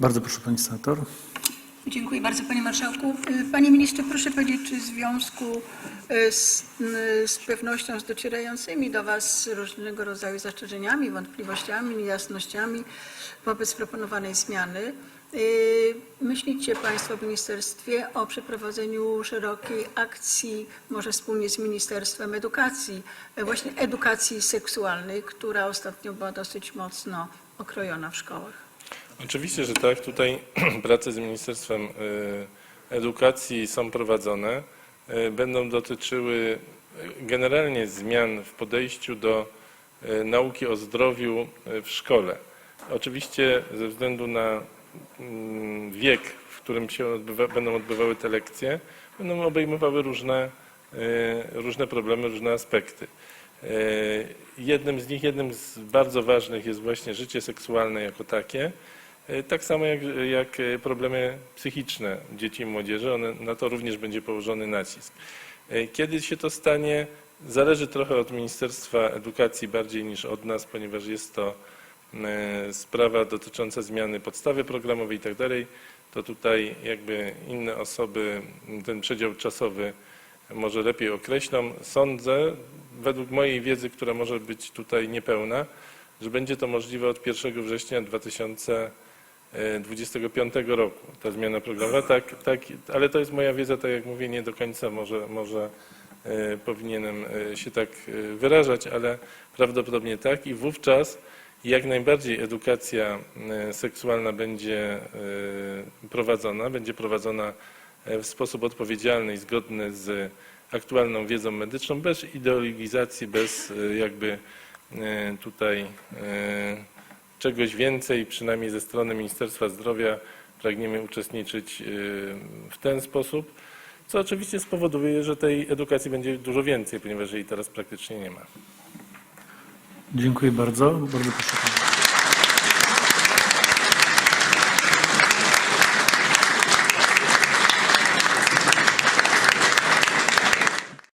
Bardzo proszę pani senator. Dziękuję bardzo Panie Marszałku. Y, Panie Ministrze, proszę powiedzieć, czy w związku y, z, y, z pewnością z docierającymi do Was różnego rodzaju zastrzeżeniami, wątpliwościami, niejasnościami wobec proponowanej zmiany, myślicie Państwo w Ministerstwie o przeprowadzeniu szerokiej akcji, może wspólnie z Ministerstwem Edukacji, właśnie edukacji seksualnej, która ostatnio była dosyć mocno okrojona w szkołach? Oczywiście, że tak. Tutaj prace z Ministerstwem y, Edukacji są prowadzone. Y, Będą dotyczyły y, generalnie zmian w podejściu do nauki o zdrowiu w szkole. Oczywiście ze względu na mm, wiek, w którym się odbywa, będą odbywały te lekcje, będą obejmowały różne, różne problemy, różne aspekty. Jednym z nich, jednym z bardzo ważnych jest właśnie życie seksualne jako takie. E, Tak samo jak, jak e, problemy psychiczne dzieci i młodzieży, one, na to również będzie położony nacisk. E, Kiedy się to stanie, zależy trochę od Ministerstwa Edukacji bardziej niż od nas, ponieważ jest to sprawa dotycząca zmiany podstawy programowej i tak dalej, to tutaj jakby inne osoby ten przedział czasowy może lepiej określą. Sądzę, według mojej wiedzy, która może być tutaj niepełna, że będzie to możliwe od 1 września 2025 roku, ta zmiana programowa. Tak, tak, ale to jest moja wiedza, tak jak mówię, nie do końca może, może e, powinienem e, się tak e, wyrażać, ale prawdopodobnie tak i wówczas jak najbardziej edukacja e, seksualna będzie e, prowadzona, będzie prowadzona e, w sposób odpowiedzialny i zgodny z aktualną wiedzą medyczną, bez ideologizacji, bez e, jakby e, tutaj e, czegoś więcej, przynajmniej ze strony Ministerstwa Zdrowia pragniemy uczestniczyć e, w ten sposób, co oczywiście spowoduje, że tej edukacji będzie dużo więcej, ponieważ jej teraz praktycznie nie ma. Dziękuję bardzo. Bardzo proszę.